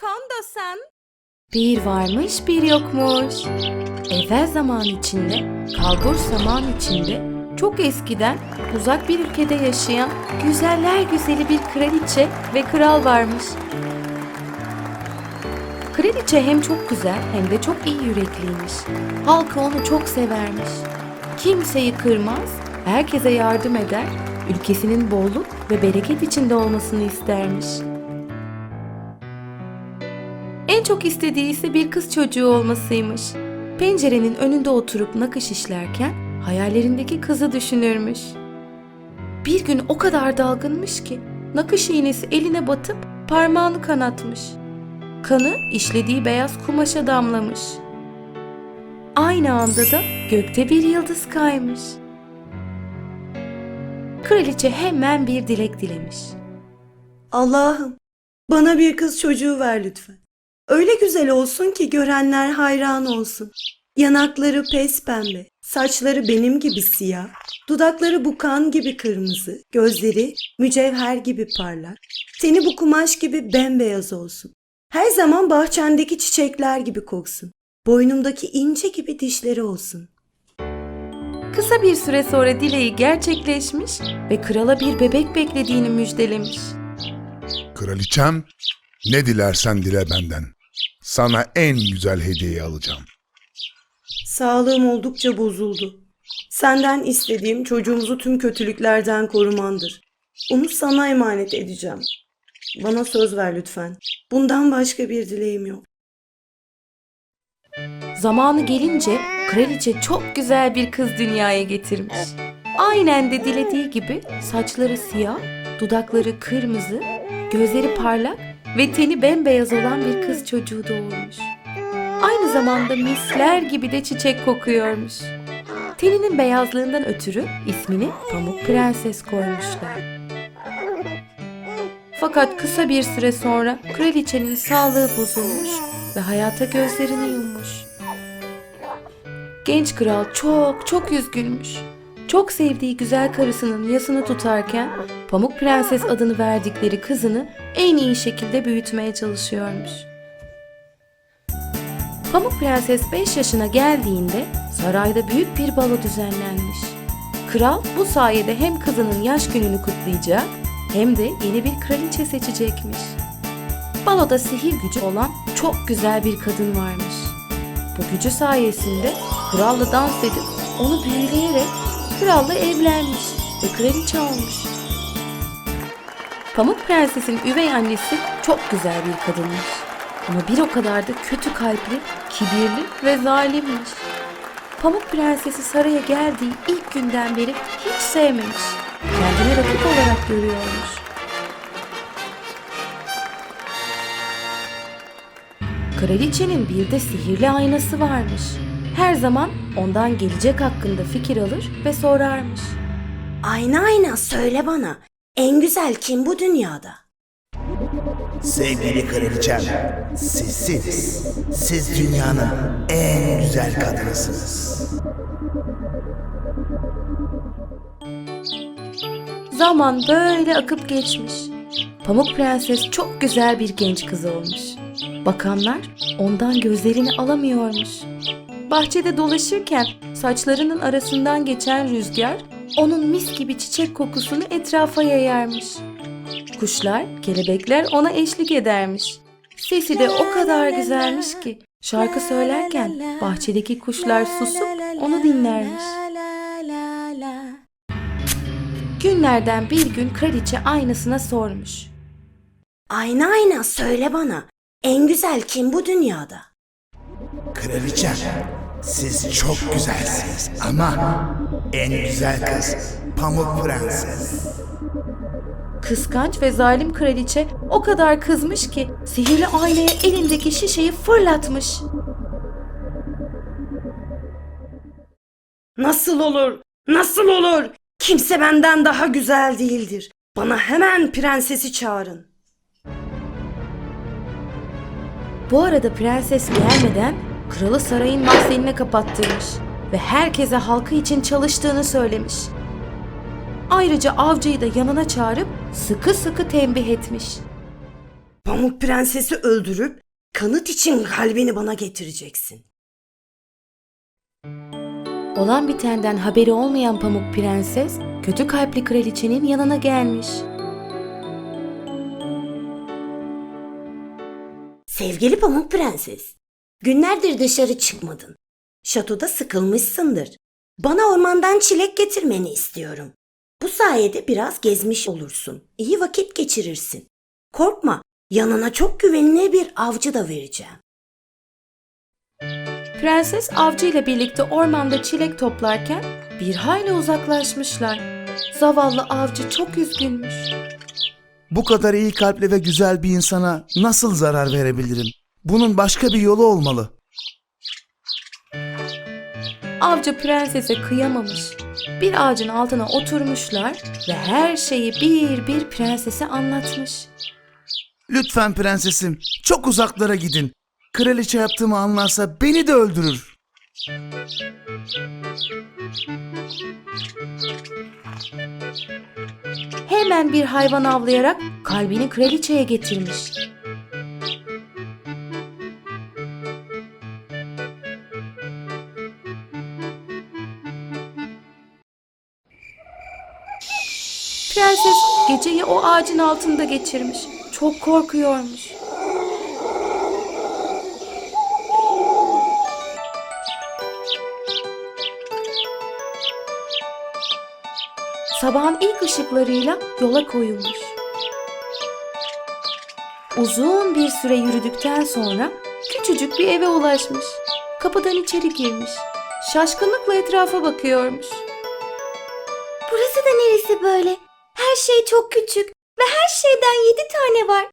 Kondo-san. Bir varmış bir yokmuş. Evvel zaman içinde, kalbur zaman içinde, çok eskiden uzak bir ülkede yaşayan güzeller güzeli bir kraliçe ve kral varmış. Kraliçe hem çok güzel hem de çok iyi yürekliymiş. Halkı onu çok severmiş. Kimseyi kırmaz, herkese yardım eder, ülkesinin bolluk ve bereket içinde olmasını istermiş. En çok istediği ise bir kız çocuğu olmasıymış. Pencerenin önünde oturup nakış işlerken hayallerindeki kızı düşünürmüş. Bir gün o kadar dalgınmış ki nakış iğnesi eline batıp parmağını kanatmış. Kanı işlediği beyaz kumaşa damlamış. Aynı anda da gökte bir yıldız kaymış. Kraliçe hemen bir dilek dilemiş. Allah'ım bana bir kız çocuğu ver lütfen. Öyle güzel olsun ki görenler hayran olsun. Yanakları pes pembe, saçları benim gibi siyah, dudakları bu kan gibi kırmızı, gözleri mücevher gibi parlak, teni bu kumaş gibi bembeyaz olsun. Her zaman bahçendeki çiçekler gibi koksun. Boynumdaki ince gibi dişleri olsun. Kısa bir süre sonra dileği gerçekleşmiş ve krala bir bebek beklediğini müjdelemiş. Kraliçem, ne dilersen dile benden. Sana en güzel hediyeyi alacağım. Sağlığım oldukça bozuldu. Senden istediğim çocuğumuzu tüm kötülüklerden korumandır. Onu sana emanet edeceğim. Bana söz ver lütfen. Bundan başka bir dileğim yok. Zamanı gelince kraliçe çok güzel bir kız dünyaya getirmiş. Aynen de dilediği gibi saçları siyah, dudakları kırmızı, gözleri parlak ve teni bembeyaz olan bir kız çocuğu doğurmuş. Aynı zamanda misler gibi de çiçek kokuyormuş. Teninin beyazlığından ötürü ismini Pamuk Prenses koymuşlar. Fakat kısa bir süre sonra kraliçenin sağlığı bozulmuş ve hayata gözlerini yummuş. Genç kral çok çok üzgünmüş. Çok sevdiği güzel karısının yasını tutarken Pamuk Prenses adını verdikleri kızını en iyi şekilde büyütmeye çalışıyormuş. Pamuk Prenses 5 yaşına geldiğinde sarayda büyük bir balo düzenlenmiş. Kral bu sayede hem kızının yaş gününü kutlayacak hem de yeni bir kraliçe seçecekmiş. Baloda sihir gücü olan çok güzel bir kadın varmış. Bu gücü sayesinde kralla dans edip onu büyüleyerek kralla evlenmiş ve kraliçe olmuş. Pamuk Prenses'in üvey annesi çok güzel bir kadınmış. Ama bir o kadar da kötü kalpli, kibirli ve zalimmiş. Pamuk Prenses'i saraya geldiği ilk günden beri hiç sevmemiş. Kendine rakip olarak görüyormuş. Kraliçenin bir de sihirli aynası varmış. Her zaman ondan gelecek hakkında fikir alır ve sorarmış. Ayna ayna söyle bana. En güzel kim bu dünyada? Sevgili kraliçem, sizsiniz. Siz dünyanın en güzel kadınısınız. Zaman böyle akıp geçmiş. Pamuk Prenses çok güzel bir genç kız olmuş. Bakanlar ondan gözlerini alamıyormuş. Bahçede dolaşırken saçlarının arasından geçen rüzgar onun mis gibi çiçek kokusunu etrafa yayarmış. Kuşlar, kelebekler ona eşlik edermiş. Sesi de o kadar güzelmiş ki şarkı söylerken bahçedeki kuşlar susup onu dinlermiş. Günlerden bir gün kraliçe aynasına sormuş. Ayna ayna söyle bana. En güzel kim bu dünyada? Kraliçem, siz çok güzelsiniz ama en güzel kız Pamuk Prenses. Kıskanç ve zalim kraliçe o kadar kızmış ki sihirli aynaya elindeki şişeyi fırlatmış. Nasıl olur? Nasıl olur? Kimse benden daha güzel değildir. Bana hemen prensesi çağırın. Bu arada prenses gelmeden kralı sarayın mahzenine kapattırmış ve herkese halkı için çalıştığını söylemiş. Ayrıca avcıyı da yanına çağırıp sıkı sıkı tembih etmiş. Pamuk Prenses'i öldürüp kanıt için kalbini bana getireceksin. Olan bitenden haberi olmayan Pamuk Prenses, kötü kalpli kraliçenin yanına gelmiş. Sevgili Pamuk Prenses, günlerdir dışarı çıkmadın. Şatoda sıkılmışsındır. Bana ormandan çilek getirmeni istiyorum. Bu sayede biraz gezmiş olursun. İyi vakit geçirirsin. Korkma, yanına çok güvenilir bir avcı da vereceğim. Prenses avcı ile birlikte ormanda çilek toplarken bir hayli uzaklaşmışlar. Zavallı avcı çok üzgünmüş. Bu kadar iyi kalpli ve güzel bir insana nasıl zarar verebilirim? Bunun başka bir yolu olmalı. Avcı prensese kıyamamış. Bir ağacın altına oturmuşlar ve her şeyi bir bir prensese anlatmış. Lütfen prensesim, çok uzaklara gidin. Kraliçe yaptığımı anlarsa beni de öldürür. Hemen bir hayvan avlayarak kalbini kraliçeye getirmiş. Geceyi o ağacın altında geçirmiş. Çok korkuyormuş. Sabahın ilk ışıklarıyla yola koyulmuş. Uzun bir süre yürüdükten sonra küçücük bir eve ulaşmış. Kapıdan içeri girmiş. Şaşkınlıkla etrafa bakıyormuş. Burası da neresi böyle? Her şey çok küçük ve her şeyden yedi tane var.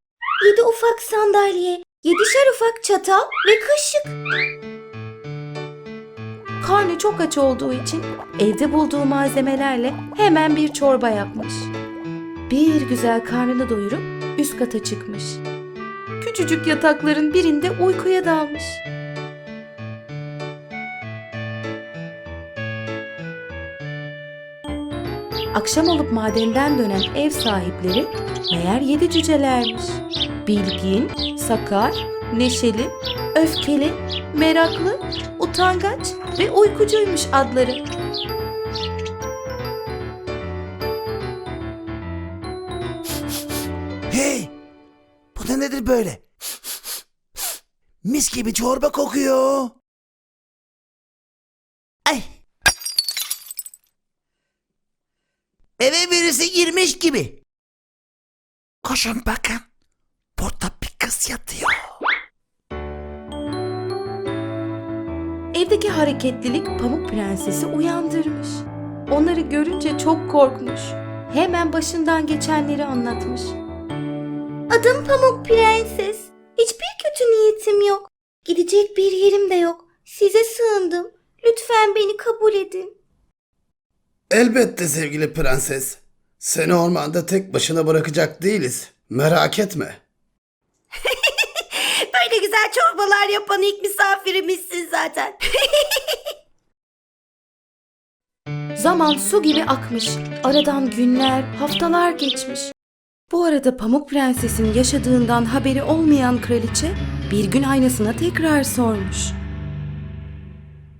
Yedi ufak sandalye, yedişer ufak çatal ve kaşık. Karnı çok aç olduğu için evde bulduğu malzemelerle hemen bir çorba yapmış. Bir güzel karnını doyurup üst kata çıkmış. Küçücük yatakların birinde uykuya dalmış. Akşam olup madenden dönen ev sahipleri meğer yedi cücelermiş. Bilgin, sakar, neşeli, öfkeli, meraklı, utangaç ve uykucuymuş adları. Hey! Bu da nedir böyle? Mis gibi çorba kokuyor. Ay! Eve birisi girmiş gibi. Koşun bakın. Burada bir kız yatıyor. Evdeki hareketlilik Pamuk Prenses'i uyandırmış. Onları görünce çok korkmuş. Hemen başından geçenleri anlatmış. Adım Pamuk Prenses. Hiçbir kötü niyetim yok. Gidecek bir yerim de yok. Size sığındım. Lütfen beni kabul edin. Elbette sevgili prenses. Seni ormanda tek başına bırakacak değiliz. Merak etme. Böyle güzel çorbalar yapan ilk misafirimizsin zaten. Zaman su gibi akmış. Aradan günler, haftalar geçmiş. Bu arada Pamuk Prenses'in yaşadığından haberi olmayan kraliçe bir gün aynasına tekrar sormuş.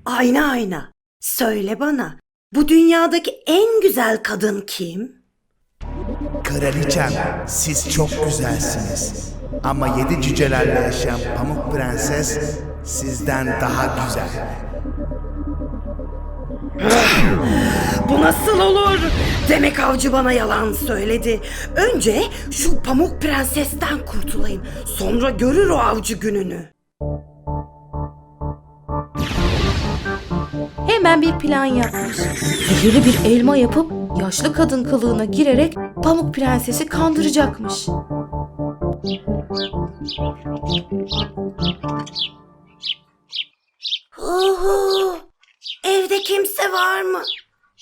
Ayna ayna, söyle bana, bu dünyadaki en güzel kadın kim? Kraliçem, siz çok güzelsiniz. Ama yedi cücelerle yaşayan Pamuk Prenses sizden daha güzel. Bu nasıl olur? Demek avcı bana yalan söyledi. Önce şu pamuk prensesten kurtulayım. Sonra görür o avcı gününü. Hemen bir plan yapmış. Sihirli bir elma yapıp yaşlı kadın kılığına girerek Pamuk Prenses'i kandıracakmış. Oho, evde kimse var mı?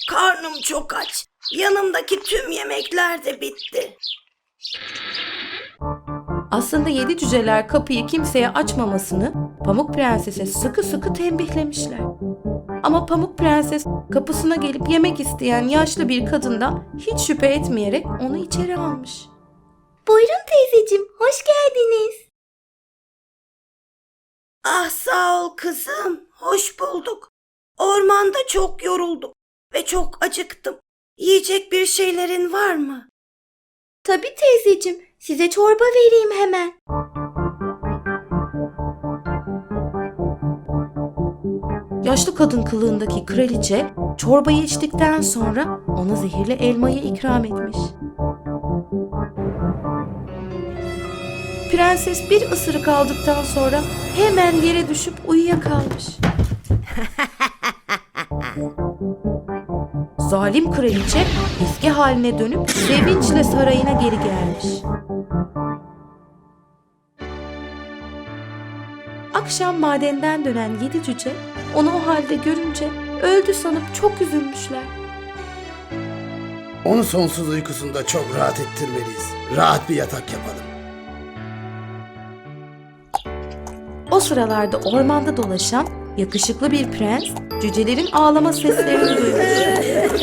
Karnım çok aç. Yanımdaki tüm yemekler de bitti. Aslında yedi cüceler kapıyı kimseye açmamasını Pamuk Prenses'e sıkı sıkı tembihlemişler. Ama Pamuk Prenses kapısına gelip yemek isteyen yaşlı bir kadından hiç şüphe etmeyerek onu içeri almış. Buyurun teyzeciğim, hoş geldiniz. Ah sağ ol kızım, hoş bulduk. Ormanda çok yoruldum ve çok acıktım. Yiyecek bir şeylerin var mı? Tabii teyzeciğim, size çorba vereyim hemen. Yaşlı kadın kılığındaki kraliçe çorbayı içtikten sonra ona zehirli elmayı ikram etmiş. Prenses bir ısırık aldıktan sonra hemen yere düşüp uyuyakalmış. Zalim kraliçe eski haline dönüp sevinçle sarayına geri gelmiş. Akşam madenden dönen yedi cüce onu o halde görünce öldü sanıp çok üzülmüşler. Onu sonsuz uykusunda çok rahat ettirmeliyiz. Rahat bir yatak yapalım. O sıralarda ormanda dolaşan yakışıklı bir prens cücelerin ağlama seslerini duymuş.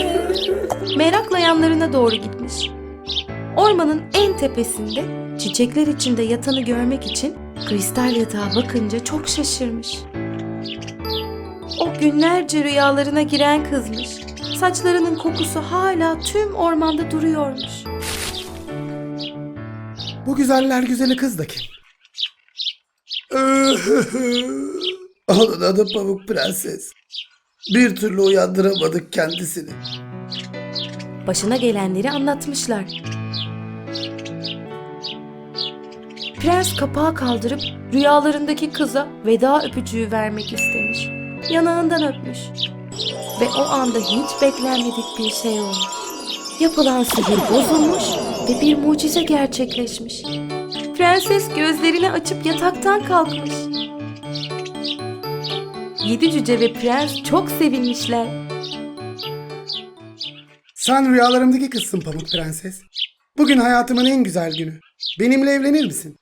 Merakla yanlarına doğru gitmiş. Ormanın en tepesinde çiçekler içinde yatanı görmek için kristal yatağa bakınca çok şaşırmış. O günlerce rüyalarına giren kızmış. Saçlarının kokusu hala tüm ormanda duruyormuş. Bu güzeller güzeli kız da kim? Onun adı Pamuk Prenses. Bir türlü uyandıramadık kendisini. başına gelenleri anlatmışlar. Prens kapağı kaldırıp rüyalarındaki kıza veda öpücüğü vermek istemiş. Yanağından öpmüş. Ve o anda hiç beklenmedik bir şey olmuş. Yapılan sihir bozulmuş ve bir mucize gerçekleşmiş. Prenses gözlerini açıp yataktan kalkmış. Yedi cüce ve prens çok sevinmişler. Sen rüyalarımdaki kızsın Pamuk Prenses. Bugün hayatımın en güzel günü. Benimle evlenir misin?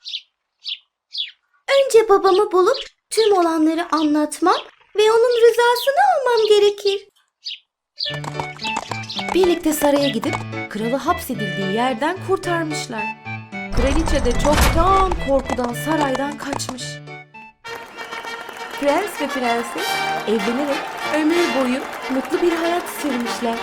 Önce babamı bulup tüm olanları anlatmam ve onun rızasını almam gerekir. Birlikte saraya gidip kralı hapsedildiği yerden kurtarmışlar. Kraliçe de çoktan korkudan saraydan kaçmış. Prens ve prenses evlenerek ömür boyu mutlu bir hayat sürmüşler.